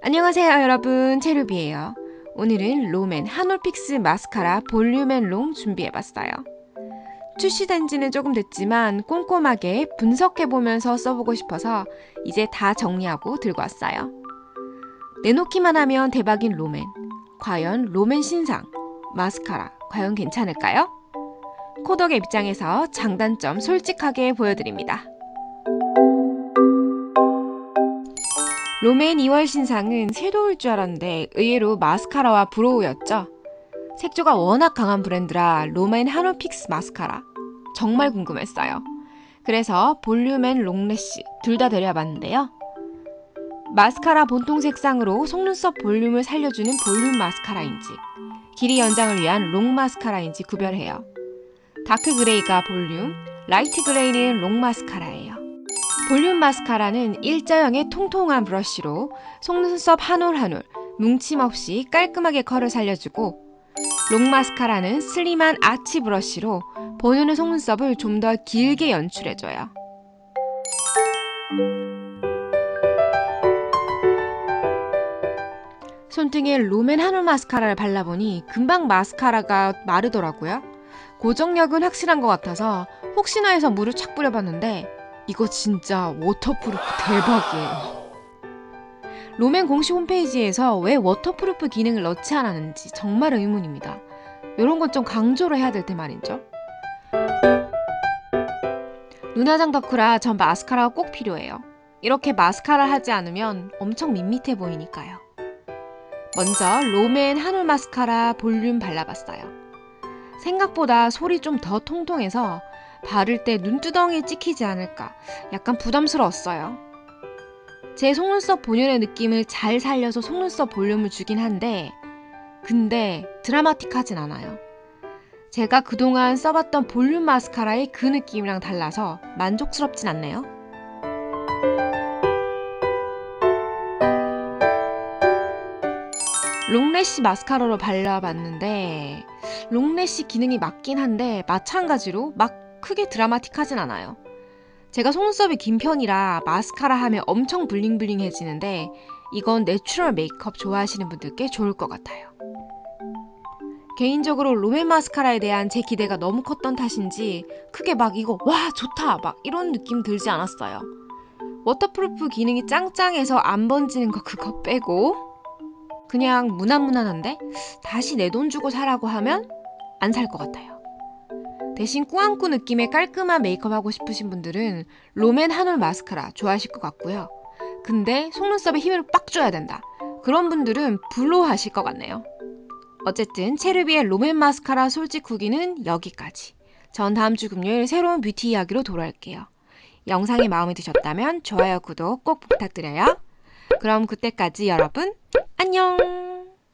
안녕하세요 여러분. 체루비예요. 오늘은 롬앤 한올픽스 마스카라 볼륨앤롱 준비해봤어요. 출시된 지는 조금 됐지만 꼼꼼하게 분석해보면서 써보고 싶어서 이제 다 정리하고 들고 왔어요. 내놓기만 하면 대박인 롬앤. 과연 롬앤 신상 마스카라 과연 괜찮을까요? 코덕의 입장에서 장단점 솔직하게 보여드립니다 롬앤 2월 신상은 섀도우일 줄 알았는데 의외로 마스카라와 브로우였죠. 색조가 워낙 강한 브랜드라 롬앤 하노픽스 마스카라 정말 궁금했어요. 그래서 볼륨 앤 롱래쉬 둘 다 데려봤는데요. 마스카라 본통 색상으로 속눈썹 볼륨을 살려주는 볼륨 마스카라인지 길이 연장을 위한 롱 마스카라인지 구별해요. 다크 그레이가 볼륨, 라이트 그레이는 롱 마스카라예요. 볼륨 마스카라는 일자형의 통통한 브러쉬로 속눈썹 한 올 한 올 뭉침 없이 깔끔하게 컬을 살려주고 롱 마스카라는 슬림한 아치 브러쉬로 보여는 속눈썹을 좀 더 길게 연출해줘요. 손등에 롬앤 한올 마스카라를 발라보니 금방 마스카라가 마르더라고요. 고정력은 확실한 것 같아서 혹시나 해서 물을 착 뿌려봤는데 이거 진짜 워터프루프 대박이에요. 롬앤 공식 홈페이지에서 왜 워터프루프 기능을 넣지 않았는지 정말 의문입니다. 이런 건 좀 강조를 해야 될 때 말이죠. 눈화장 덕후라 전 마스카라가 꼭 필요해요. 이렇게 마스카라를 하지 않으면 엄청 밋밋해 보이니까요. 먼저 롬앤 한올 마스카라 볼륨 발라봤어요. 생각보다 솔이 좀 더 통통해서 바를 때 눈두덩이에 찍히지 않을까 약간 부담스러웠어요. 제 속눈썹 본연의 느낌을 잘 살려서 속눈썹 볼륨을 주긴 한데 근데 드라마틱하진 않아요. 제가 그동안 써봤던 볼륨 마스카라의 그 느낌이랑 달라서 만족스럽진 않네요. 롱래쉬 마스카라로 발라봤는데 롱래쉬 기능이 맞긴 한데 마찬가지로 막 크게 드라마틱하진 않아요. 제가 속눈썹이 긴 편이라 마스카라 하면 엄청 블링블링해지는데 이건 내추럴 메이크업 좋아하시는 분들께 좋을 것 같아요. 개인적으로 롬앤 마스카라에 대한 제 기대가 너무 컸던 탓인지 크게 막 이거 와 좋다 막 이런 느낌 들지 않았어요. 워터프루프 기능이 짱짱해서 안 번지는 거 그거 빼고 그냥 무난무난한데 다시 내 돈 주고 사라고 하면 안 살 것 같아요. 대신 꾸안꾸 느낌의 깔끔한 메이크업 하고 싶으신 분들은 롬앤 한올 마스카라 좋아하실 것 같고요. 근데 속눈썹에 힘을 빡 줘야 된다. 그런 분들은 블로 하실 것 같네요. 어쨌든 체르비의 롬앤 마스카라 솔직 후기는 여기까지. 전 다음 주 금요일 새로운 뷰티 이야기로 돌아올게요. 영상이 마음에 드셨다면 좋아요, 구독 꼭 부탁드려요. 그럼 그때까지 여러분 안녕!